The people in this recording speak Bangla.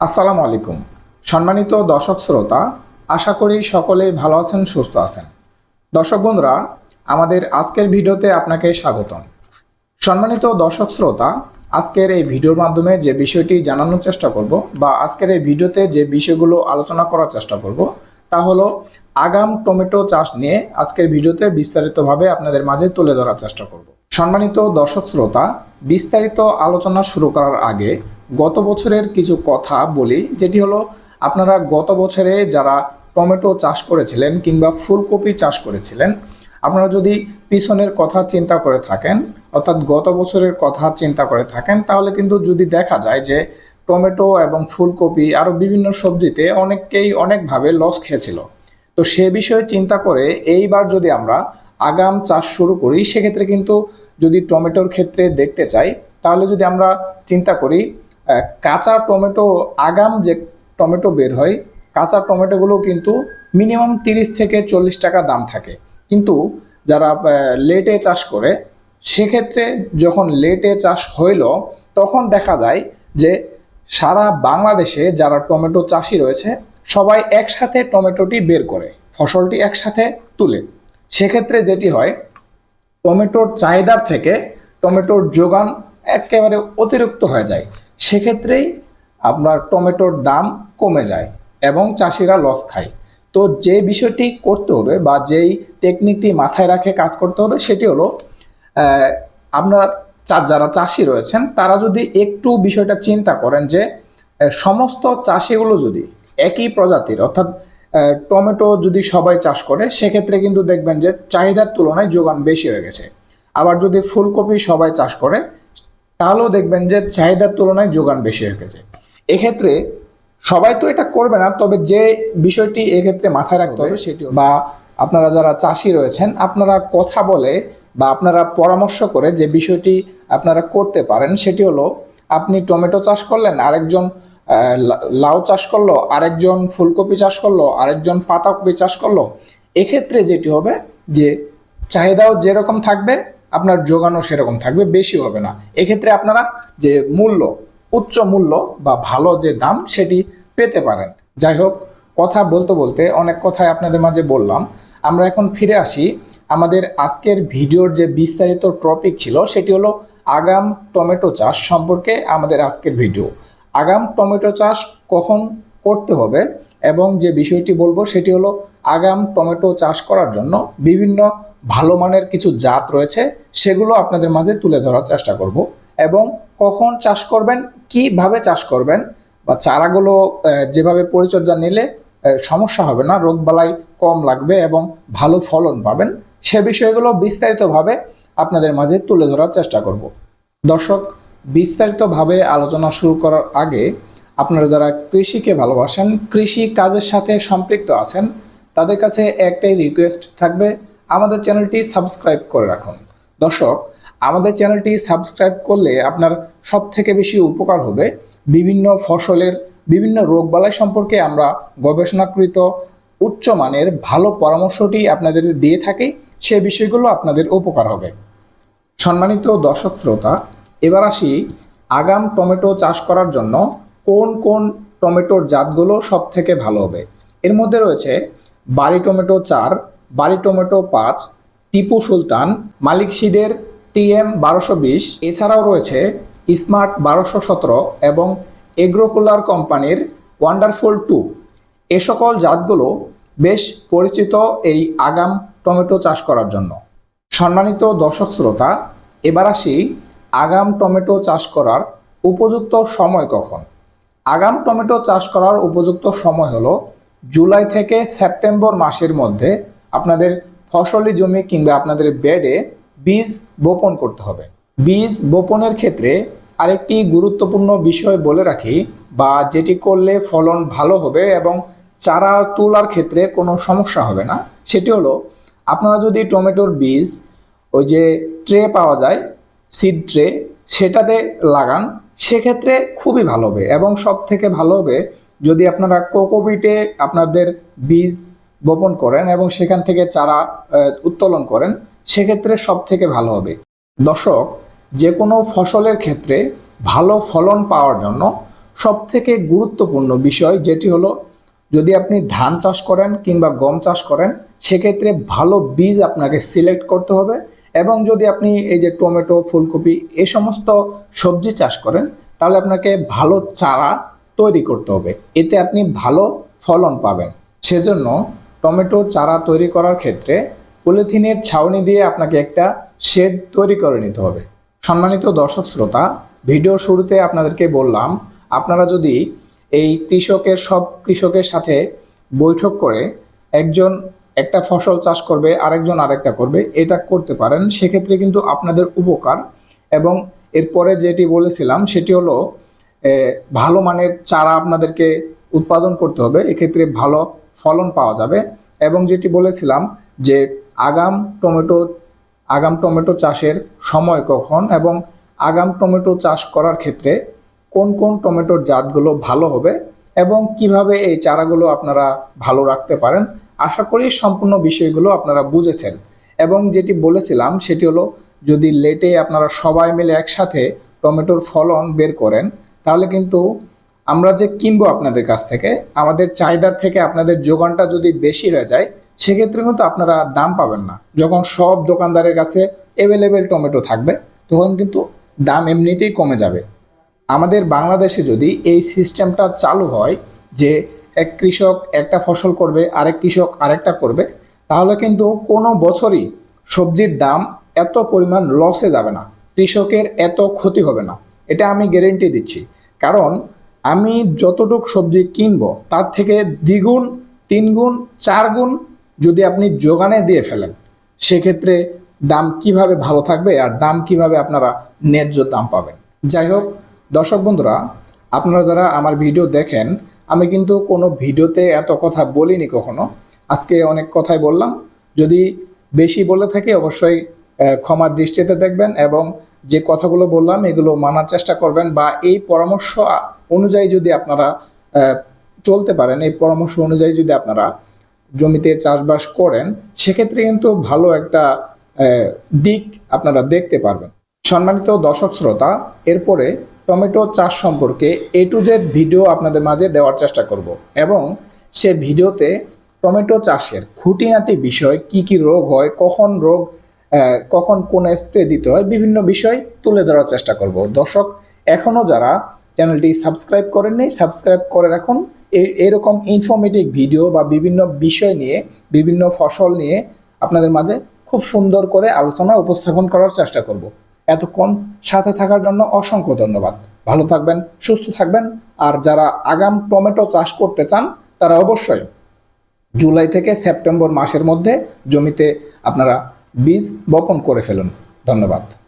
আসসালামু আলাইকুম। সম্মানিত দর্শক শ্রোতা, আশা করি সকলেই ভালো আছেন, সুস্থ আছেন। দর্শক বন্ধুরা, আমাদের আজকের ভিডিওতে আপনাকে স্বাগতম। সম্মানিত দর্শক শ্রোতা, আজকের এই ভিডিওর মাধ্যমে যে বিষয়টি জানানোর চেষ্টা করব বা আজকের এই ভিডিওতে যে বিষয়গুলো আলোচনা করার চেষ্টা করব, তা হলো আগাম টমেটো চাষ নিয়ে আজকের ভিডিওতে বিস্তারিতভাবে আপনাদের মাঝে তুলে ধরার চেষ্টা করব। সম্মানিত দর্শক শ্রোতা, বিস্তারিত আলোচনা শুরু করার আগে গত বছরের কিছু কথা বলি, যেটি হলো আপনারা গত বছরে যারা টমেটো চাষ করেছিলেন কিংবা ফুলকপি চাষ করেছিলেন, আপনারা যদি পিছনের কথা চিন্তা করে থাকেন, অর্থাৎ গত বছরের কথা চিন্তা করে থাকেন, তাহলে কিন্তু যদি দেখা যায় যে টমেটো এবং ফুলকপি আরও বিভিন্ন সবজিতে অনেককেই অনেকভাবে লস খেয়েছিল। তো সে বিষয়ে চিন্তা করে এইবার যদি আমরা আগাম চাষ শুরু করি, সেক্ষেত্রে কিন্তু যদি টমেটোর ক্ষেত্রে দেখতে চাই, তাহলে যদি আমরা চিন্তা করি কাঁচা টমেটো আগাম যে টমেটো বের হয়, কাঁচা টমেটোগুলো কিন্তু মিনিমাম তিরিশ থেকে চল্লিশ টাকা দাম থাকে। কিন্তু যারা লেটে চাষ করে, সেক্ষেত্রে যখন লেটে চাষ হইল, তখন দেখা যায় যে সারা বাংলাদেশে যারা টমেটো চাষি রয়েছে, সবাই একসাথে টমেটোটি বের করে, ফসলটি একসাথে তুলে। সেক্ষেত্রে যেটি হয়, টমেটোর চাহিদার থেকে টমেটোর যোগান একেবারে অতিরিক্ত হয়ে যায়। সেক্ষেত্রেই আপনার টমেটোর দাম কমে যায় এবং চাষিরা লস খায়। তো যে বিষয়টি করতে হবে বা যেই টেকনিকটি মাথায় রাখে কাজ করতে হবে সেটি হলো আপনারা যারা চাষি রয়েছেন, তারা যদি একটু বিষয়টা চিন্তা করেন যে সমস্ত চাষিগুলো যদি একই প্রজাতির, অর্থাৎ টমেটো যদি সবাই চাষ করে, সেক্ষেত্রে কিন্তু দেখবেন যে চাহিদার তুলনায় যোগান বেশি হয়ে গেছে। আবার যদি ফুলকপি সবাই চাষ করে তাহলেও দেখবেন যে চাহিদার তুলনায় যোগান বেশি হয়ে গেছে। এক্ষেত্রে সবাই তো এটা করবে না তবে যে বিষয়টি এক্ষেত্রে মাথায় রাখতে হবে সেটি বা আপনারা যারা চাষি রয়েছেন আপনারা কথা বলে বা আপনারা পরামর্শ করে যে বিষয়টি আপনারা করতে পারেন সেটি হলো আপনি টমেটো চাষ করলেন আরেকজন লাউ চাষ করল আরেকজন ফুলকপি চাষ করল আরেকজন পাতাকপি চাষ করল এক্ষেত্রে যেটি হবে যে চাহিদাও যেরকম থাকবে আপনার যোগানও সেরকম থাকবে, বেশি হবে না। এক্ষেত্রে আপনারা যে মূল্য, উচ্চ মূল্য বা ভালো যে দাম সেটি পেতে পারেন। যাই হোক, কথা বলতে বলতে অনেক কথাই আপনাদের মাঝে বললাম। আমরা এখন ফিরে আসি আমাদের আজকের ভিডিওর যে বিস্তারিত টপিক ছিল, সেটি হলো আগাম টমেটো চাষ সম্পর্কে আমাদের আজকের ভিডিও। আগাম টমেটো চাষ কখন করতে হবে এবং যে বিষয়টি বলব সেটি হলো আগাম টমেটো চাষ করার জন্য বিভিন্ন ভালো মানের কিছু জাত রয়েছে, সেগুলো আপনাদের মাঝে তুলে ধরার চেষ্টা করব। এবং কখন চাষ করবেন, কীভাবে চাষ করবেন, বা চারাগুলো যেভাবে পরিচর্যা নিলে সমস্যা হবে না রোগবালাই কম লাগবে এবং ভালো ফলন পাবেন, সে বিষয়গুলো বিস্তারিতভাবে আপনাদের মাঝে তুলে ধরার চেষ্টা করব। দর্শক, বিস্তারিতভাবে আলোচনা শুরু করার আগে আপনারা যারা কৃষিকে ভালোবাসেন, কৃষি কাজের সাথে সম্পৃক্ত আছেন তাদের কাছে একটাই রিকোয়েস্ট থাকবে, আমাদের চ্যানেলটি সাবস্ক্রাইব করে রাখুন। দর্শক, আমাদের চ্যানেলটি সাবস্ক্রাইব করলে আপনার সব থেকে বেশি উপকার হবে। বিভিন্ন ফসলের বিভিন্ন রোগবালাই সম্পর্কে আমরা গবেষণাকৃত উচ্চমানের ভালো পরামর্শটি আপনাদের দিয়ে থাকি, সে বিষয়গুলো আপনাদের উপকার হবে। সম্মানিত দর্শক শ্রোতা, এবার আসি আগাম টমেটো চাষ করার জন্য কোন কোন টমেটোর জাতগুলো সব থেকে ভালো হবে। এর মধ্যে রয়েছে বাড়ি টমেটো চার, বাড়ি টমেটো পাঁচ, টিপু সুলতান, মালিক সিডের টিএম বারোশো বিশ, এছাড়াও রয়েছে স্মার্ট বারোশো সতেরো এবং এগ্রোকুলার কোম্পানির ওয়ান্ডারফুল টু। এ সকল জাতগুলো বেশ পরিচিত এই আগাম টমেটো চাষ করার জন্য। সম্মানিত দর্শক শ্রোতা, এবার আসি আগাম টমেটো চাষ করার উপযুক্ত সময় কখন। আগাম টমেটো চাষ করার উপযুক্ত সময় হলো জুলাই থেকে সেপ্টেম্বর মাসের মধ্যে আপনাদের ফসলি জমি কিংবা আপনাদের বেডে বীজ বপন করতে হবে। বীজ বপনের ক্ষেত্রে আরেকটি গুরুত্বপূর্ণ বিষয় বলে রাখি বা যেটি করলে ফলন ভালো হবে এবং চারা তোলার ক্ষেত্রে কোনো সমস্যা হবে না, সেটি হলো আপনারা যদি টমেটোর বীজ, ওই যে ট্রে পাওয়া যায়, সিড ট্রে, সেটাতে লাগান, সেক্ষেত্রে খুবই ভালো হবে এবং সব থেকে ভালো হবে যদি আপনারা কোকোপিটে আপনাদের বীজ বপন করেন এবং সেখান থেকে চারা উত্তোলন করেন, সেক্ষেত্রে সব থেকে ভালো হবে। দর্শক যে কোনো ফসলের ক্ষেত্রে ভালো ফলন পাওয়ার জন্য সব থেকে গুরুত্বপূর্ণ বিষয় যেটি হলো, যদি আপনি ধান চাষ করেন কিংবা গম চাষ করেন, সেক্ষেত্রে ভালো বীজ আপনাকে সিলেক্ট করতে হবে এবং যদি আপনি এই যে টমেটো, ফুলকপি এ সমস্ত সবজি চাষ করেন, তাহলে আপনাকে ভালো চারা তৈরি করতে হবে। এতে আপনি ভালো ফলন পাবেন। সেজন্য টমেটোর চারা তৈরি করার ক্ষেত্রে পলিথিনের ছাউনি দিয়ে আপনাকে একটা শেড তৈরি করে নিতে হবে। সম্মানিত দর্শক শ্রোতা, ভিডিও শুরুতে আপনাদেরকে বললাম, আপনারা যদি এই কৃষকের সব কৃষকের সাথে বৈঠক করে একজন একটা ফসল চাষ করবে, আরেকজন আরেকটা করবে, এটা করতে পারেন, সেক্ষেত্রে কিন্তু আপনাদের উপকার। এবং এরপরে যেটি বলেছিলাম, সেটি হলো ভালো মানের চারা আপনাদেরকে উৎপাদন করতে হবে। এক্ষেত্রে ভালো ফলন পাওয়া যাবে। এবং যেটি বলেছিলাম যে আগাম টমেটো আগাম টমেটো চাষের সময় কখন এবং আগাম টমেটো চাষ করার ক্ষেত্রে কোন কোন টমেটোর জাতগুলো ভালো হবে এবং কীভাবে এই চারাগুলো আপনারা ভালো রাখতে পারেন, আশা করি সম্পূর্ণ বিষয়গুলো আপনারা বুঝেছেন। এবং যেটি বলেছিলাম সেটি হলো, যদি লেটে আপনারা সবাই মিলে একসাথে টমেটোর ফলন বের করেন তাহলে কিন্তু আমরা যে কিনবো আপনাদের কাছ থেকে, আমাদের চাহিদার থেকে আপনাদের যোগানটা যদি বেশি হয়ে যায়, সেক্ষেত্রে কিন্তু আপনারা দাম পাবেন না। যখন সব দোকানদারের কাছে অ্যাভেলেবেল টমেটো থাকবে, তখন কিন্তু দাম এমনিতেই কমে যাবে। আমাদের বাংলাদেশে যদি এই সিস্টেমটা চালু হয় যে এক কৃষক একটা ফসল করবে, আরেক কৃষক আরেকটা করবে, তাহলে কিন্তু কোনো বছরই সবজির দাম এত পরিমাণ লসে যাবে না। কৃষকের এত ক্ষতি হবে না। এটা আমি গ্যারেন্টি দিচ্ছি। কারণ আমি যতটুক সবজি কিনবো, তার থেকে দ্বিগুণ তিন গুণ চার গুণ যদি আপনি যোগানে দিয়ে ফেলেন, সেক্ষেত্রে দাম কীভাবে ভালো থাকবে আর দাম কীভাবে আপনারা ন্যায্য দাম পাবেন। যাই হোক, দর্শক বন্ধুরা, আপনারা যারা আমার ভিডিও দেখেন, আমি কিন্তু কোনো ভিডিওতে এত কথা বলিনি কখনো। আজকে অনেক কথাই বললাম। যদি বেশি বলে থাকি, অবশ্যই ক্ষমার দৃষ্টিতে দেখবেন এবং যে কথাগুলো বললাম, এগুলো মানার চেষ্টা করবেন বা এই পরামর্শ অনুযায়ী যদি আপনারা চলতে পারেন, এই পরামর্শ অনুযায়ী যদি আপনারা জমিতে চাষবাস করেন, সেক্ষেত্রে কিন্তু ভালো একটা দিক আপনারা দেখতে পারবেন। সম্মানিত দর্শক শ্রোতা, এরপরে টমেটো চাষ সম্পর্কে এ টু জেড ভিডিও আপনাদের মাঝে দেওয়ার চেষ্টা করব এবং সে ভিডিওতে টমেটো চাষের খুঁটিনাটি বিষয় কি কি রোগ হয়, কখন রোগ কখন কোন স্প্রে দিতে হয় বিভিন্ন বিষয় তুলে ধরার চেষ্টা করব। দর্শক এখনও যারা চ্যানেলটি সাবস্ক্রাইব করেননি, সাবস্ক্রাইব করে রাখুন। এরকম ইনফরমেটিভ ভিডিও বা বিভিন্ন বিষয় নিয়ে, বিভিন্ন ফসল নিয়ে আপনাদের মাঝে খুব সুন্দর করে আলোচনা উপস্থাপন করার চেষ্টা করব। এতক্ষণ সাথে থাকার জন্য অসংখ্য ধন্যবাদ। ভালো থাকবেন, সুস্থ থাকবেন। আর যারা আগাম টমেটো চাষ করতে চান, তারা অবশ্যই জুলাই থেকে সেপ্টেম্বর মাসের মধ্যে জমিতে আপনারা বীজ বপন করে ফেলুন। ধন্যবাদ।